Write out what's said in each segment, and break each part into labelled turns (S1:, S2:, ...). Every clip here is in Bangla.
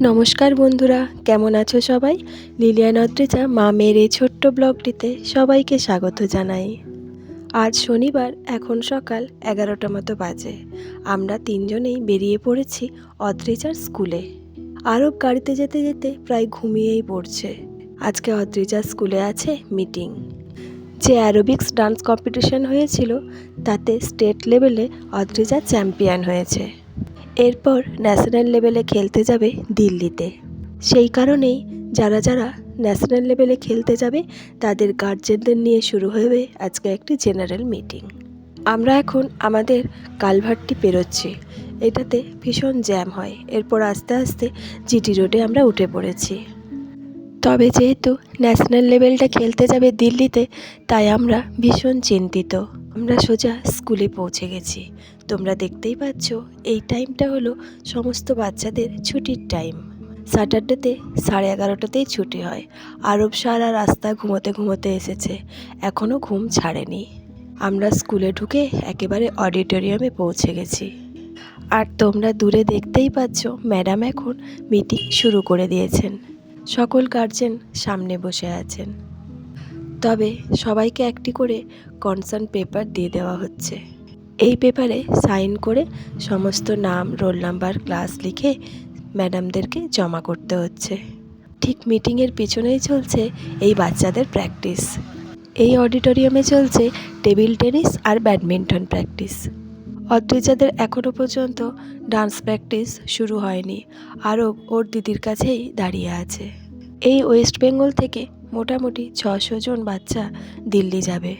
S1: নমস্কার বন্ধুরা, কেমন আছো সবাই? লিলিয়ান অদ্রিজা মা মেয়ের এই ছোট্ট ব্লগটিতে সবাইকে স্বাগত জানাই। আজ শনিবার, এখন সকাল এগারোটা মতো বাজে। আমরা তিনজনেই বেরিয়ে পড়েছি অদ্রিজার স্কুলে। আরব গাড়িতে যেতে যেতে প্রায় ঘুমিয়েই পড়ছে। আজকে অদ্রিজার স্কুলে আছে মিটিং। যে অ্যারোবিক্স ডান্স কম্পিটিশন হয়েছিল, তাতে স্টেট লেভেলে অদ্রিজা চ্যাম্পিয়ন হয়েছে। এরপর ন্যাশনাল লেভেলে খেলতে যাবে দিল্লিতে। সেই কারণেই যারা যারা ন্যাশনাল লেভেলে খেলতে যাবে, তাদের গার্জেনদের নিয়ে শুরু হবে আজকে একটি জেনারেল মিটিং আমরা এখন আমাদের কালভারটি পেরোচ্ছি। এটাতে ভীষণ জ্যাম হয়। এরপর আস্তে আস্তে জিটি রোডে আমরা উঠে পড়েছি। তবে যেহেতু ন্যাশনাল লেভেলটা খেলতে যাবে দিল্লিতে, তাই আমরা ভীষণ চিন্তিত। আমরা সোজা স্কুলে পৌঁছে গেছি। তোমরা দেখতেই পাচ্ছ, এই টাইমটা হলো সমস্ত বাচ্চাদের ছুটির টাইম স্যাটারডেতে সাড়ে এগারোটাতেই ছুটি হয়। আরব সারা রাস্তা ঘুমোতে ঘুমোতে এসেছে। এখনও ঘুম ছাড়েনি। আমরা স্কুলে ঢুকে একেবারে অডিটোরিয়ামে পৌঁছে গেছি। আর তোমরা দূরে দেখতেই পাচ্ছ ম্যাডাম এখন মিটিং শুরু করে দিয়েছেন। সকল গার্জেন সামনে বসে আছেন। তবে সবাইকে একটি করে কনসার্ন পেপার দিয়ে দেওয়া হচ্ছে। এই পেপারে সাইন করে সমস্ত নাম, রোল নাম্বার, ক্লাস লিখে ম্যাডামদেরকে জমা করতে হচ্ছে। ঠিক মিটিংয়ের পিছনেই চলছে এই বাচ্চাদের প্র্যাকটিস। এই অডিটোরিয়ামে চলছে টেবিল টেনিস আর ব্যাডমিন্টন প্র্যাকটিস। অদ্রিজাদের এখনও পর্যন্ত ডান্স প্র্যাকটিস শুরু হয়নি। আরও ওর দিদির কাছেই দাঁড়িয়ে আছে। এই ওয়েস্ট বেঙ্গল থেকে মোটামুটি ছশো জন বাচ্চা দিল্লি যাবে।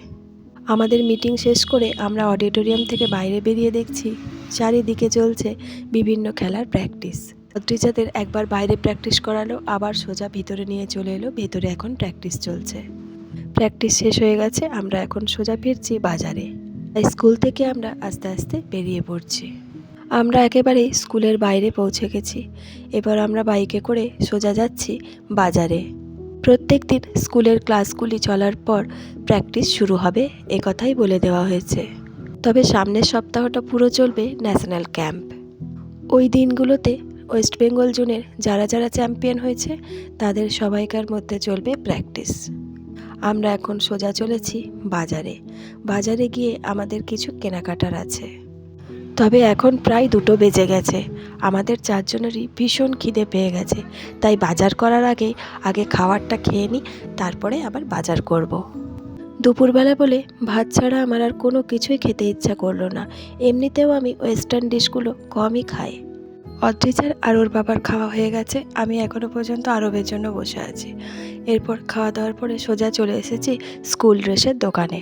S1: আমাদের মিটিং শেষ করে আমরা অডিটোরিয়াম থেকে বাইরে বেরিয়ে দেখছি, চারিদিকে চলছে বিভিন্ন খেলার প্র্যাকটিস। অদ্রিজাদের একবার বাইরে প্র্যাকটিস করালো, আবার সোজা ভিতরে নিয়ে চলে এলো, ভেতরে এখন প্র্যাকটিস চলছে। প্র্যাকটিস শেষ হয়ে গেছে, আমরা এখন সোজা ফিরছি বাজারে। স্কুল থেকে আমরা আস্তে আস্তে বেরিয়ে পড়ছি। আমরা একেবারে স্কুলের বাইরে পৌঁছে গেছি। এবার আমরা বাইকে করে সোজা যাচ্ছি বাজারে। প্রত্যেক দিন স্কুলের ক্লাসগুলি চলার পর প্র্যাকটিস শুরু হবে কথাই বলে দেওয়া হয়েছে। তবে সামনের সপ্তাহটা পুরো চলবে ন্যাশনাল ক্যাম্প। ওই দিনগুলোতে ওয়েস্ট বেঙ্গল জোনের যারা যারা চ্যাম্পিয়ন হয়েছে, তাদের সবাইকার মধ্যে চলবে প্র্যাকটিস। আমরা এখন সোজা চলেছি বাজারে। বাজারে গিয়ে আমাদের কিছু কেনাকাটার আছে। তবে এখন প্রায় দুটো বেজে গেছে। আমাদের চারজনেরই ভীষণ খিদে পেয়ে গেছে। তাই বাজার করার আগে আগে খাবারটা খেয়ে নিই তারপরে আবার বাজার করব। দুপুরবেলা বলে ভাত ছাড়া আমার আর কোনো কিছুই খেতে ইচ্ছা করল না। এমনিতেও আমি ওয়েস্টার্ন ডিশগুলো কমই খাই। অদ্রিজার আর ওর বাবার খাওয়া হয়ে গেছে। আমি এখনও পর্যন্ত আরবের জন্য বসে আছি। এরপর খাওয়া দাওয়ার পরে সোজা চলে এসেছি স্কুল ড্রেসের দোকানে।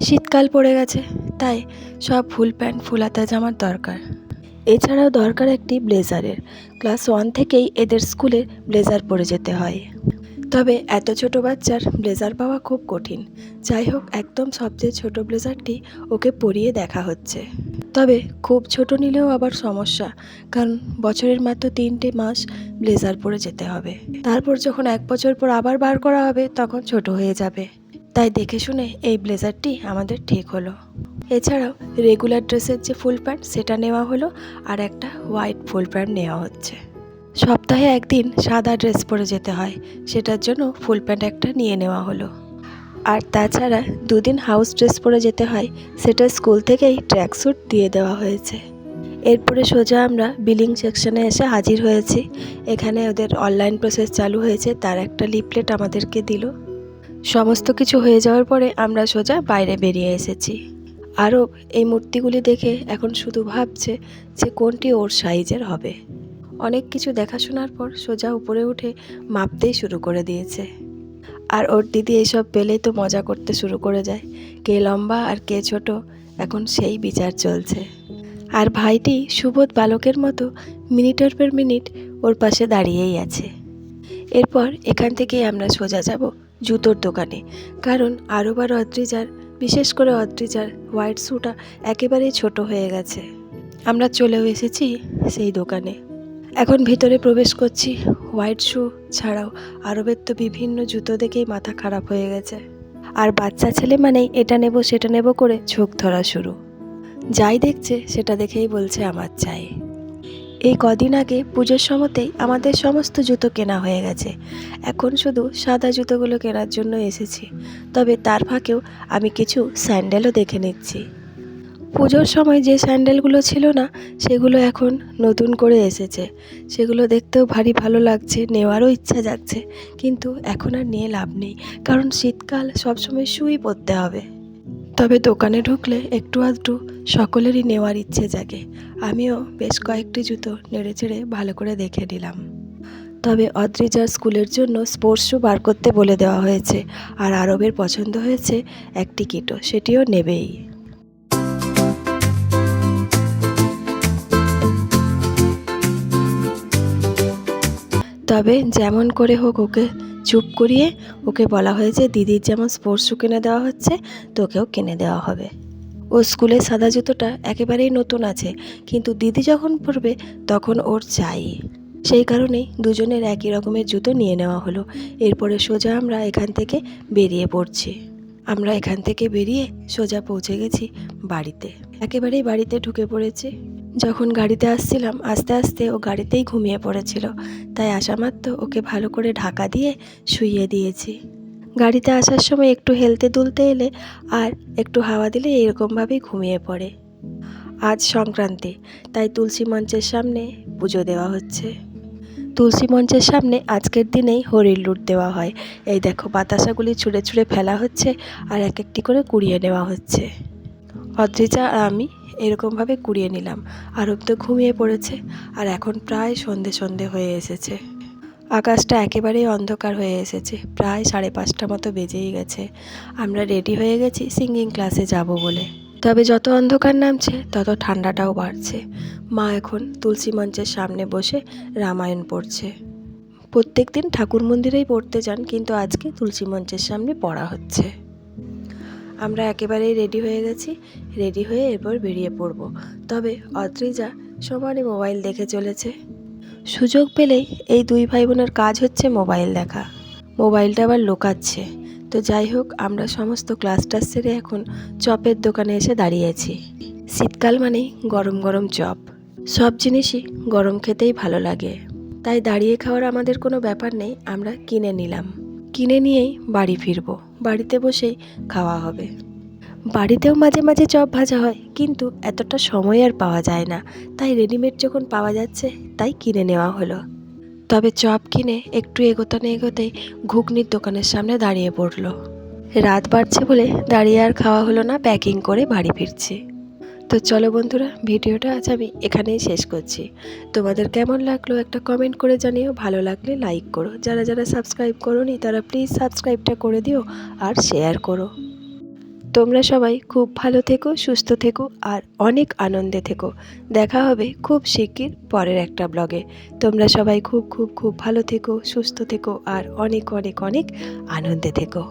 S1: শীতকাল পড়ে গেছে, তাই সব ফুল প্যান্ট ফুলাতা জামার দরকার। এছাড়াও দরকার একটি ব্লেজারের। ক্লাস ওয়ান থেকেই এদের স্কুলে ব্লেজার পরে যেতে হয়। তবে এত ছোট বাচ্চার ব্লেজার পাওয়া খুব কঠিন। যাই হোক, একদম সবচেয়ে ছোট ব্লেজারটি ওকে পরিয়ে দেখা হচ্ছে। তবে খুব ছোট নিলেও আবার সমস্যা, কারণ বছরের মাত্র তিনটে মাস ব্লেজার পরে যেতে হবে। তারপর যখন এক বছর পর আবার বার করা হবে, তখন ছোট হয়ে যাবে। তাই দেখে শুনে এই ব্লেজারটি আমাদের ঠিক হলো। এছাড়াও রেগুলার ড্রেসের যে ফুল প্যান্ট, সেটা নেওয়া হলো আর একটা হোয়াইট ফুল প্যান্ট নেওয়া হচ্ছে। সপ্তাহে একদিন সাদা ড্রেস পরে যেতে হয়, সেটার জন্য ফুল প্যান্ট একটা নিয়ে নেওয়া হলো। আর তাছাড়া দুদিন হাউস ড্রেস পরে যেতে হয়, সেটা স্কুল থেকেই ট্র্যাক স্যুট দিয়ে দেওয়া হয়েছে। এরপরে সোজা আমরা বিলিং সেকশনে এসে হাজির হয়েছি। এখানে ওদের অনলাইন প্রসেস চালু হয়েছে, তার একটা লিফলেট আমাদেরকে দিল। সমস্ত কিছু হয়ে যাওয়ার পরে আমরা সোজা বাইরে বেরিয়ে এসেছি। আরও এই মূর্তিগুলি দেখে এখন শুধু ভাবছে যে কোনটি ওর সাইজের হবে। অনেক কিছু দেখাশোনার পর সোজা উপরে উঠে মাপতেই শুরু করে দিয়েছে। আর ওর দিদি এইসব পেলেই তো মজা করতে শুরু করে যায়। কে লম্বা আর কে ছোট, এখন সেই বিচার চলছে। আর ভাইটি সুবোধ বালকের মতো মিনিটের পর মিনিট ওর পাশে দাঁড়িয়েই আছে। এরপর এখান থেকেই আমরা সোজা যাব জুতোর দোকানে। কারণ আরোবার অদ্রিজার, বিশেষ করে অদ্রিজার হোয়াইট শ্যুটা একেবারেই ছোট হয়ে গেছে। আমরা চলেও এসেছি সেই দোকানে। এখন ভিতরে প্রবেশ করছি হোয়াইট শ্যু ছাড়াও আরবের তো বিভিন্ন জুতো দেখেই মাথা খারাপ হয়ে গেছে। আর বাচ্চা ছেলে মানেই এটা নেব, সেটা নেব করে ঝোঁক ধরা শুরু। যাই দেখছে, সেটা দেখেই বলছে আমার চাই। এই কদিন আগে পুজোর সময়তেই আমাদের সমস্ত জুতো কেনা হয়ে গেছে। এখন শুধু সাদা জুতোগুলো কেনার জন্য এসেছি। তবে তার ফাঁকেও আমি কিছু স্যান্ডেলও দেখে নিচ্ছি। পুজোর সময় যে স্যান্ডেলগুলো ছিল না, সেগুলো এখন নতুন করে এসেছে। সেগুলো দেখতেও ভারী ভালো লাগছে, নেওয়ারও ইচ্ছা যাচ্ছে। কিন্তু এখন আর নিয়ে লাভ নেই, কারণ শীতকাল সবসময় শুই পরতে হবে। তবে দোকানে ঢুকলে একটু আধটু সকলেরই নেওয়ার ইচ্ছে জাগে। আমিও বেশ কয়েকটি জুতো নেড়ে চেড়ে ভালো করে দেখে নিলাম। তবে অদ্রিজার স্কুলের জন্য স্পোর্টস শ্যু বার করতে বলে দেওয়া হয়েছে, আর আরবের পছন্দ হয়েছে একটি কিটো, সেটিও নেবেই। তবে যেমন করে হোক ওকে চুপ করিয়ে ওকে বলা হয়েছে, দিদির যেমন স্পোর্টস শ্যু কিনে দেওয়া হচ্ছে, তোকেও কিনে দেওয়া হবে। ও স্কুলের সাদা জুতোটা একেবারেই নতুন আছে, কিন্তু দিদি যখন পরবে তখন ওর চাই। সেই কারণেই দুজনের একই রকমের জুতো নিয়ে নেওয়া হলো। এরপরে সোজা আমরা এখান থেকে বেরিয়ে পড়ছি। আমরা এখান থেকে বেরিয়ে সোজা পৌঁছে গেছি বাড়িতে। একেবারেই বাড়িতে ঢুকে পড়েছি। যখন গাড়িতে আসছিলাম, আস্তে আস্তে ও গাড়িতেই ঘুমিয়ে পড়েছিল। তাই আসা মাত্র ওকে ভালো করে ঢাকা দিয়ে শুইয়ে দিয়েছি। গাড়িতে আসার সময় একটু হেলতে দুলতে এলে আর একটু হাওয়া দিলে এরকমভাবেই ঘুমিয়ে পড়ে। আজ সংক্রান্তি, তাই তুলসী মঞ্চের সামনে পুজো দেওয়া হচ্ছে। তুলসী মঞ্চের সামনে আজকের দিনেই হরির লুট দেওয়া হয়। এই দেখো, বাতাসাগুলি ছুঁড়ে ছুঁড়ে ফেলা হচ্ছে আর এক একটি করে কুড়িয়ে নেওয়া হচ্ছে। অদ্রিজা আর আমি এরকমভাবে কুড়িয়ে নিলাম। আরব তো ঘুমিয়ে পড়েছে, আর এখন প্রায় সন্ধে সন্ধে হয়ে এসেছে। আকাশটা একেবারেই অন্ধকার হয়ে এসেছে, প্রায় সাড়ে পাঁচটা মতো বেজেই গেছে। আমরা রেডি হয়ে গেছি সিঙ্গিং ক্লাসে যাব বলে। তবে যত অন্ধকার নামছে, তত ঠান্ডাটাও বাড়ছে। মা এখন তুলসী মঞ্চের সামনে বসে রামায়ণ পড়ছে। প্রত্যেক দিন ঠাকুর মন্দিরেই পড়তে যান, কিন্তু আজকে তুলসী মঞ্চের সামনে পড়া হচ্ছে। আমরা একেবারেই রেডি হয়ে গেছি। রেডি হয়ে এরপর বেরিয়ে পড়ব। তবে অদ্রিজা সমানে মোবাইল দেখে চলেছে। সুযোগ পেলেই এই দুই ভাই বোনের কাজ হচ্ছে মোবাইল দেখা। মোবাইলটা আবার লোকাচ্ছে। তো যাই হোক, আমরা সমস্ত ক্লাস সেরে এখন চপের দোকানে এসে দাঁড়িয়েছি। শীতকাল মানেই গরম গরম চপ। সব জিনিসই গরম খেতেই ভালো লাগে। তাই দাঁড়িয়ে খাওয়ার আমাদের কোনো ব্যাপার নেই, আমরা কিনে নিলাম। কিনে নিয়েই বাড়ি ফিরবো। বাড়িতে বসেই খাওয়া হবে। বাড়িতেও মাঝে মাঝে চপ ভাজা হয়, কিন্তু এতটা সময় আর পাওয়া যায় না। তাই রেডিমেড যখন পাওয়া যাচ্ছে, তাই কিনে নেওয়া হলো। তবে চপ কিনে একটু এগোতে না এগোতেই ঘুগনির দোকানের সামনে দাঁড়িয়ে পড়ল। রাত বাড়ছে বলে দাঁড়িয়ে আর খাওয়া হলো না, প্যাকিং করে বাড়ি ফিরছি। তো চলো বন্ধুরা, ভিডিওটা আজ আমি এখানেই শেষ করছি। তোমাদের কেমন লাগল একটা কমেন্ট করে জানিও, ভালো লাগলে লাইক করো। যারা যারা সাবস্ক্রাইব করোনি, তারা প্লিজ সাবস্ক্রাইবটা করে দিও আর শেয়ার করো। তোমরা সবাই খুব ভালো থেকো, সুস্থ থেকো আর অনেক আনন্দে থেকো। দেখা হবে খুব শিগগির পরের একটা ব্লগে তোমরা সবাই খুব খুব খুব ভালো থেকো, সুস্থ থেকো আর অনেক অনেক অনেক আনন্দে থেকো।